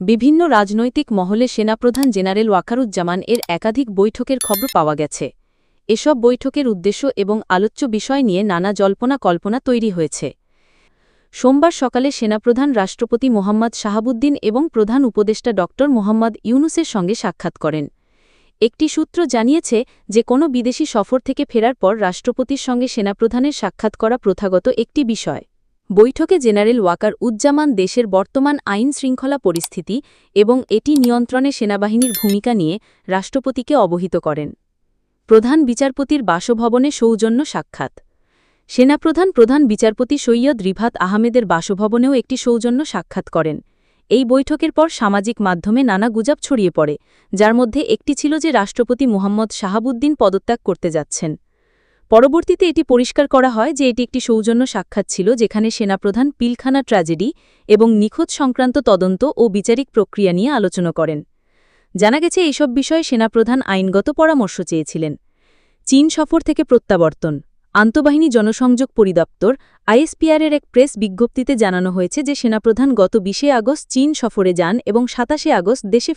বিভিন্ন রাজনৈতিক মহলে সেনাপ্রধান জেনারেল ওয়াকারুজ্জামান এর একাধিক বৈঠকের খবর পাওয়া গেছে। এসব বৈঠকের উদ্দেশ্য এবং আলোচ্য বিষয় নিয়ে নানা জল্পনা কল্পনা তৈরি হয়েছে। সোমবার সকালে সেনাপ্রধান রাষ্ট্রপতি মোহাম্মদ শাহাবুদ্দিন এবং প্রধান উপদেষ্টা ড. মোহাম্মদ ইউনুসের সঙ্গে সাক্ষাৎ করেন। একটি সূত্র জানিয়েছে যে, কোনো বিদেশি সফর থেকে ফেরার পর রাষ্ট্রপতির সঙ্গে সেনাপ্রধানের সাক্ষাৎ করা প্রথাগত একটি বিষয়। বৈঠকে জেনারেল ওয়াকার উজ্জামান দেশের বর্তমান আইন শৃঙ্খলা পরিস্থিতি এবং এটি নিয়ন্ত্রণে সেনাবাহিনীর ভূমিকা নিয়ে রাষ্ট্রপতিকে অবহিত করেন। প্রধান বিচারপতির বাসভবনে সৌজন্য সাক্ষাৎ। সেনাপ্রধান প্রধান বিচারপতি সৈয়দ রিভাত আহমেদের বাসভবনেও একটি সৌজন্য সাক্ষাৎ করেন। এই বৈঠকের পর সামাজিক মাধ্যমে নানা গুজব ছড়িয়ে পড়ে, যার মধ্যে একটি ছিল যে রাষ্ট্রপতি মোহাম্মদ শাহাবুদ্দিন পদত্যাগ করতে যাচ্ছেন। পরবর্তীতে এটি পরিষ্কার করা হয় যে এটি একটি সৌজন্য সাক্ষাৎ ছিল যেখানে সেনাপ্রধান পিলখানা ট্র্যাজেডি এবং নিখোঁজ সংক্রান্ত তদন্ত ও বিচারিক প্রক্রিয়া নিয়ে আলোচনা করেন। জানা গেছে এইসব বিষয়ে সেনাপ্রধান আইনগত পরামর্শ চেয়েছিলেন। চীন সফর থেকে প্রত্যাবর্তন। আন্তঃবাহিনী জনসংযোগ পরিদপ্তর আইএসপিআরের এক প্রেস বিজ্ঞপ্তিতে জানানো হয়েছে যে সেনাপ্রধান গত বিশে আগস্ট চীন সফরে যান এবং সাতাশে আগস্ট দেশে